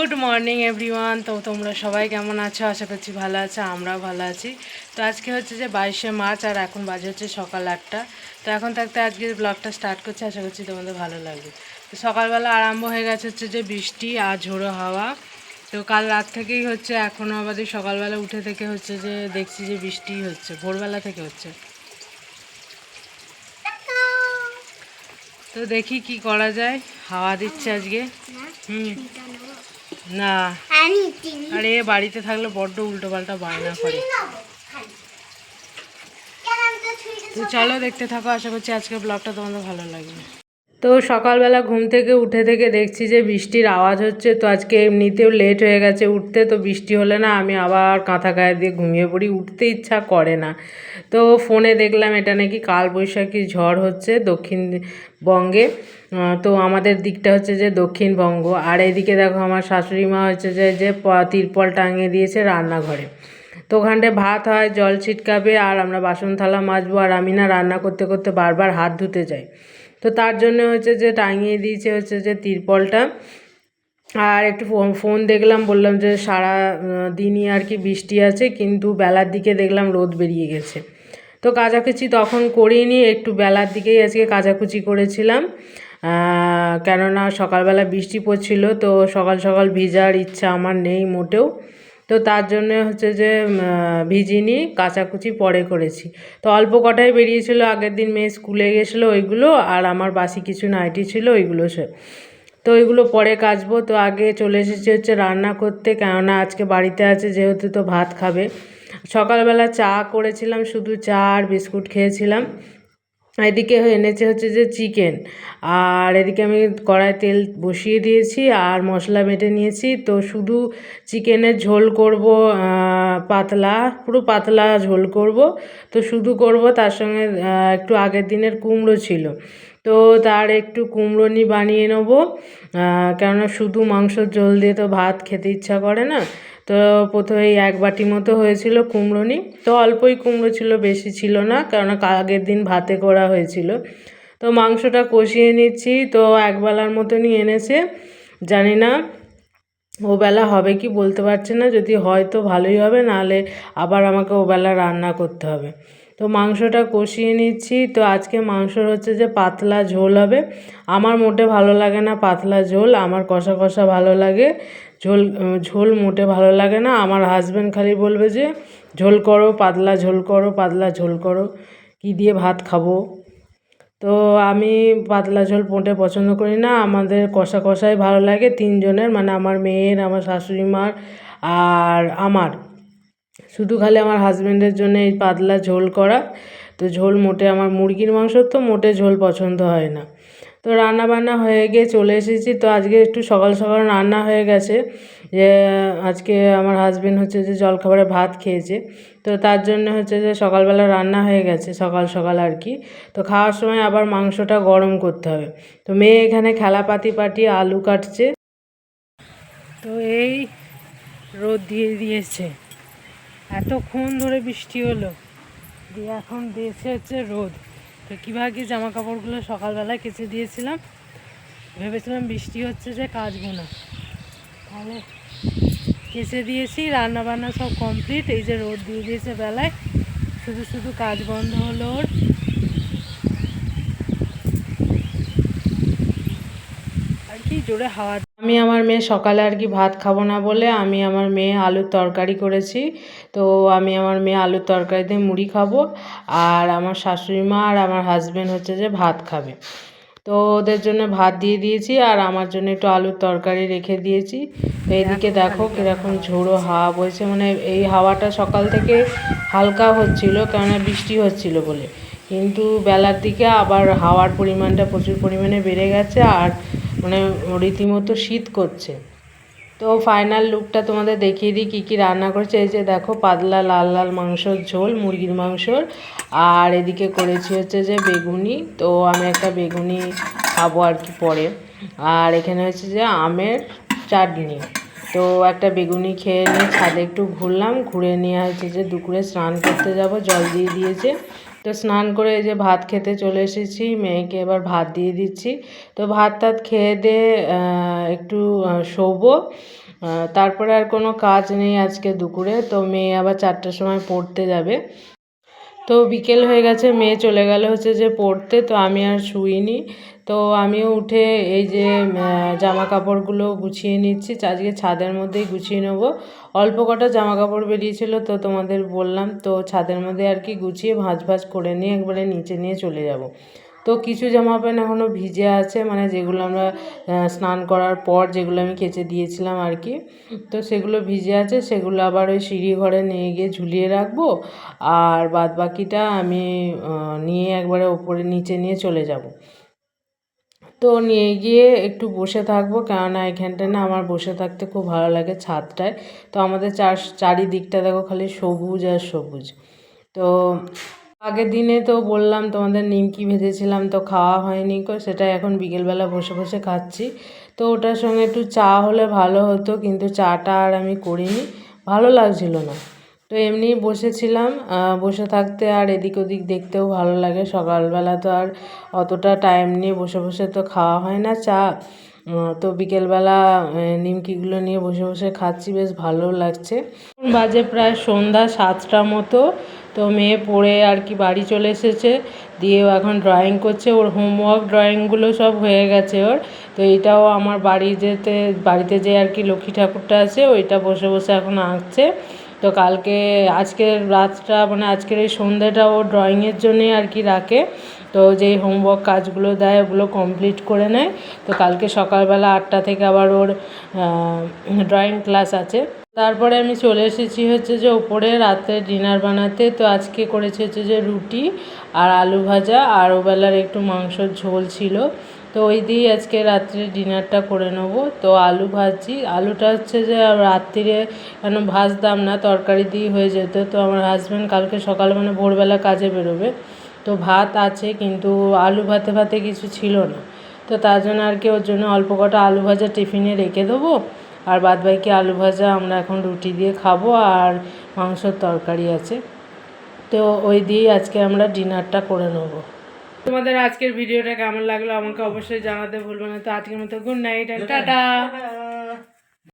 Good morning everyone তো তোমরা সবাই কেমন আছো? আশা করছি ভালো আছো, আমরাও ভালো আছি। তো আজকে হচ্ছে যে বাইশে মার্চ, আর এখন বাজে হচ্ছে সকাল আটটা। তো এখন থাকতে আজকে ব্লগটা স্টার্ট করছি, আশা করছি তোমাদের ভালো লাগবে। তো সকালবেলা আরম্ভ হয়ে গেছে হচ্ছে যে বৃষ্টি আর ঝোড়ো হাওয়া। তো কাল রাত থেকেই হচ্ছে এখনও আবাদি সকালবেলা উঠে থেকে হচ্ছে যে দেখছি যে বৃষ্টি হচ্ছে, ভোরবেলা থেকে হচ্ছে। তো দেখি কি করা যায়। হাওয়া দিচ্ছে আজকে। হুম। না। আরে বাড়িতে থাকলে বড্ড উল্টো পাল্টা বায়না করে। তো চলো দেখতে থাকো আশা করছি আজকে ব্লগটা তোমাদের ভালো লাগবে। তো সকালবেলা ঘুম থেকে উঠে থেকে দেখছি যে বৃষ্টির আওয়াজ হচ্ছে তো আজকে এমনিতেও লেট হয়ে গেছে উঠতে তো বৃষ্টি হলে না আমি আবার কাঁথা গায়ে দিয়ে ঘুমিয়ে পড়ি উঠতে ইচ্ছা করে না। তো ফোনে দেখলাম এটা নাকি কালবৈশাখী ঝড় হচ্ছে দক্ষিণবঙ্গে আহ, তো আমাদের দিকটা হচ্ছে যে দক্ষিণবঙ্গ। আর এদিকে দেখো আমার শাশুড়ি মা হচ্ছে যে যে তিরপল টাঙিয়ে দিয়েছে রান্নাঘরে। তো ওখানটায় ভাত হয় জল ছিটকাবে আর আমরা বাসন থালা মাজবো আর আমি না রান্না করতে করতে বারবার হাত ধুতে যাই। তো তার জন্য হচ্ছে যে টাঙিয়ে দিয়েছে হচ্ছে যে তিরপলটা। আর একটু ফোন দেখলাম, বললাম যে সারা দিনই আর কি বৃষ্টি আছে, কিন্তু বেলার দিকে দেখলাম রোদ বেরিয়ে গেছে। তো কাচাকুচি তখন করিনি, একটু বেলার দিকেই আজকে কাচাকুচি করেছিলাম। কেননা সকালবেলা বৃষ্টি পড়ছিল, তো সকাল সকাল ভিজার ইচ্ছা আমার নেই মোটেও। তো তার জন্য হচ্ছে যে ভিজিনি কাচাকুচি পরে করেছি। তো অল্প কটাই বেরিয়েছিল, আগের দিন মেয়ে স্কুলে গেছিল ওইগুলো, আর আমার বাসি কিছু নাইটি ছিল ওইগুলো সে তো ওইগুলো পরে কাচবো। তো আগে চলে এসেছি হচ্ছে রান্না করতে, কেননা আজকে বাড়িতে আছে, যেহেতু তো ভাত খাবে। সকালবেলা চা করেছিলাম, শুধু চা আর বিস্কুট খেয়েছিলাম। এদিকে এনেছে হচ্ছে যে চিকেন আর এদিকে আমি কড়াই তেল বসিয়ে দিয়েছি আর মশলা বেটে নিয়েছি। তো শুধু চিকেনের ঝোল করব পাতলা, পুরো পাতলা ঝোল করব। তো শুধু করব তার সঙ্গে একটু আগের দিনের কুমড়ো ছিল। তো তার একটু কুমড়োনি বানিয়ে নেব। কেননা শুধু মাংসর ঝোল দিয়ে তো ভাত খেতে ইচ্ছা করে না। তো প্রথমে এক বাটি মতো হয়েছিল কুমড়োনি তো অল্পই কুমড়ো ছিল, বেশি ছিল না কারণ আগের দিন ভাতে করা হয়েছিল। তো মাংসটা কষিয়ে নিচ্ছি, তো একবেলার মতনই এনেছে। জানি না ও বেলা হবে কি বলতে পারছে না, যদি হয় তো ভালোই হবে, নাহলে আবার আমাকে ও বেলা রান্না করতে হবে। তো মাংসটা কষিয়ে নিচ্ছি। তো আজকে মাংসর হচ্ছে যে পাতলা ঝোল হবে। আমার মোটে ভালো লাগে না পাতলা ঝোল, আমার কষা কষা ভালো লাগে। ঝোল ঝোল মোটে ভালো লাগে না, আমার হাজব্যান্ড খালি বলবে যে, ঝোল করো, পাতলা ঝোল করো, পাতলা ঝোল করো, কী দিয়ে ভাত খাব? তো আমি পাতলা ঝোল মোটে পছন্দ করি না, আমাদের কষা কষাই ভালো লাগে। তিনজনের মানে আমার মেয়ের, আমার শাশুড়ি মার আর আমার। শুধু খালি আমার হাজব্যান্ডের জন্য এই পাতলা ঝোল করা। তো ঝোল মোটে আমার মুরগির মাংস তো মোটে ঝোল পছন্দ হয় না। তো রান্না বান্না হয়ে গিয়ে চলে এসেছি। তো আজকে একটু সকাল সকাল রান্না হয়ে গেছে। যে, আজকে আমার হাজব্যান্ড হচ্ছে যে জলখাবারে ভাত খেয়েছে। তো তার জন্য হচ্ছে যে সকালবেলা রান্না হয়ে গেছে, সকাল সকাল আর কি। তো খাওয়ার সময় আবার মাংসটা গরম করতে হবে। তো মেয়ে এখানে খেলাপাতি পাটি, আলু কাটছে। তো এই রোদ দিয়ে দিয়েছে। এতক্ষণ ধরে বৃষ্টি হলো, দিয়ে এখন দিয়েছে হচ্ছে রোদ। তো কীভাবে জামা কাপড়গুলো সকালবেলায় কেচে দিয়েছিলাম, ভেবেছিলাম বৃষ্টি হচ্ছে যে কাচবো না। তাহলে কেচে দিয়েছি রান্না বান্না সব কমপ্লিট এই যে রোদ দিয়ে দিয়েছে বেলায়, শুধু শুধু কাজ বন্ধ হলো ওর। আর কি জোরে হাওয়া আমি আমার মেয়ে সকালে আর কি ভাত খাব না বলে আমি আমার মেয়ে আলুর তরকারি করেছি। তো আমি আমার মেয়ে আলুর তরকারি দিয়ে মুড়ি খাব আর আমার শাশুড়ি মা আর আমার হাজব্যান্ড হচ্ছে যে ভাত খাবে। তো ওদের জন্য ভাত দিয়ে দিয়েছি আর আমার জন্য একটু আলুর তরকারি রেখে দিয়েছি। তো এইদিকে দেখো কীরকম ঝোড়ো হাওয়া বইছে মানে এই হাওয়াটা সকাল থেকে হালকা হচ্ছিল, কেননা বৃষ্টি হচ্ছিল বলে। কিন্তু বেলার দিকে আবার হাওয়ার পরিমাণটা প্রচুর পরিমাণে বেড়ে গেছে আর মানে রীতিমতো শীত করছে। তো ফাইনাল লুকটা তোমাদের দেখিয়ে দিই, কী কী রান্না করছে। এই যে দেখো, পাতলা লাল লাল মাংসর ঝোল, মুরগির মাংসর। আর এদিকে করেছি হচ্ছে যে বেগুনি। তো আমি একটা বেগুনি খাব আর কি পরে। আর এখানে হচ্ছে যে আমের চাটনি। তো একটা বেগুনি খেয়ে নিয়ে ছাদে একটু ঘুরলাম। ঘুরে নিয়ে হচ্ছে যে দুপুরে স্নান করতে যাব। জল দিয়ে দিয়েছে। তো স্নান করে এই যে ভাত খেতে চলে এসেছি, মেয়েকে এবার ভাত দিয়ে দিচ্ছি। তো ভাত টাত খেয়ে দিয়ে একটু শোবো। তারপরে আর কোনো কাজ নেই আজকে দুপুরে, তো মেয়ে আবার চারটার সময় পড়তে যাবে। তো বিকেল হয়ে গেছে, মেয়ে চলে গেল হচ্ছে যে পড়তে, তো আমি আর শুইনি। তো আমিও উঠে এই যে জামা কাপড়গুলো গুছিয়ে নিচ্ছি। আজকে ছাদের মধ্যেই গুছিয়ে নেব। অল্প কটা জামা কাপড় বেরিয়েছিল তো তোমাদের বললাম, তো ছাদের মধ্যে আর কি গুছিয়ে ভাঁজ ভাঁজ করে নিয়ে একবারে নিচে নিয়ে চলে যাব। তো কিছু জামা প্যান্ট এখনও ভিজে আছে মানে যেগুলো আমরা স্নান করার পর যেগুলো আমি কেচে দিয়েছিলাম আর কি, তো সেগুলো ভিজে আছে। সেগুলো আবার ওই সিঁড়ি ঘরে নিয়ে গিয়ে ঝুলিয়ে রাখব। আর বাদ বাকিটা আমি নিয়ে একবারে ওপরে নিচে নিয়ে চলে যাব। তো নিয়ে গিয়ে একটু বসে থাকব। কেননা এখানটা না আমার বসে থাকতে খুব ভালো লাগে ছাদটায়। তো আমাদের চার, চারিদিকটা দেখো খালি সবুজ আর সবুজ। তো আগের দিনে তো বললাম তোমাদের নিমকি ভেজেছিলাম তো খাওয়া হয়নি কো সেটা এখন বিকেলবেলা বসে বসে খাচ্ছি। তো ওটার সঙ্গে একটু চা হলে ভালো হতো, কিন্তু চাটা আর আমি করিনি। ভালো লাগছিল না। তো এমনি বসেছিলাম বসে থাকতে আর এদিক ওদিক দেখতেও ভালো লাগে। সকালবেলা তো আর অতটা টাইম নিয়ে বসে বসে তো খাওয়া হয় না, চা তো বিকেলবেলা নিমকিগুলো নিয়ে বসে বসে খাচ্ছি, বেশ ভালো লাগছে। বাজে প্রায় সন্ধ্যা সাতটা মতো, তো মেয়ে পড়ে আর কি বাড়ি চলে এসেছে দিয়ে ও এখন ড্রয়িং করছে। ওর হোমওয়ার্ক ড্রয়িংগুলো সব হয়ে গেছে ওর, তো এটাও আমার বাড়ি যেতে বাড়িতে যে আর কি লক্ষ্মী ঠাকুরটা আছে, ওইটা বসে বসে এখন আঁকছে। তো কালকে, আজকের রাতটা মানে আজকের এই সন্ধ্যাটা ও ড্রয়িংয়ের জন্যে আর কি রাখে। তো যেই হোমওয়ার্ক কাজগুলো দেয়, ওগুলো কমপ্লিট করে নেয়। তো কালকে সকালবেলা আটটা থেকে আবার ওর ড্রয়িং ক্লাস আছে। তারপরে আমি চলে এসেছি হচ্ছে যে ওপরে রাতে ডিনার বানাতে। তো আজকে করেছি হচ্ছে যে রুটি আর আলু ভাজা। আর ওবেলার একটু মাংসর ঝোল ছিল। তো ওই দিয়েই আজকে রাত্রে ডিনারটা করে নেব। তো আলু ভাজি, আলুটা হচ্ছে যে রাত্রিরে কেন ভাজতাম না, তরকারি দিয়ে হয়ে যেত। তো আমার হাজব্যান্ড কালকে সকালে মানে ভোরবেলা কাজে বেরোবে। তো ভাত আছে কিন্তু আলু ভাতে ভাতে কিছু ছিল না। তো তার জন্য আর কি ওর জন্য অল্প কটা আলু ভাজা টিফিনে রেখে দেবো। আর বাদ বাকি আলু ভাজা আমরা এখন রুটি দিয়ে খাব আর মাংসর তরকারি আছে। তো ওই দিয়েই আজকে আমরা ডিনারটা করে নেব। তোমাদের আজকের ভিডিওটা কেমন লাগল আমাকে অবশ্যই জানাতে ভুলবে না। তো আজকের মতো গুড নাইট টাটা।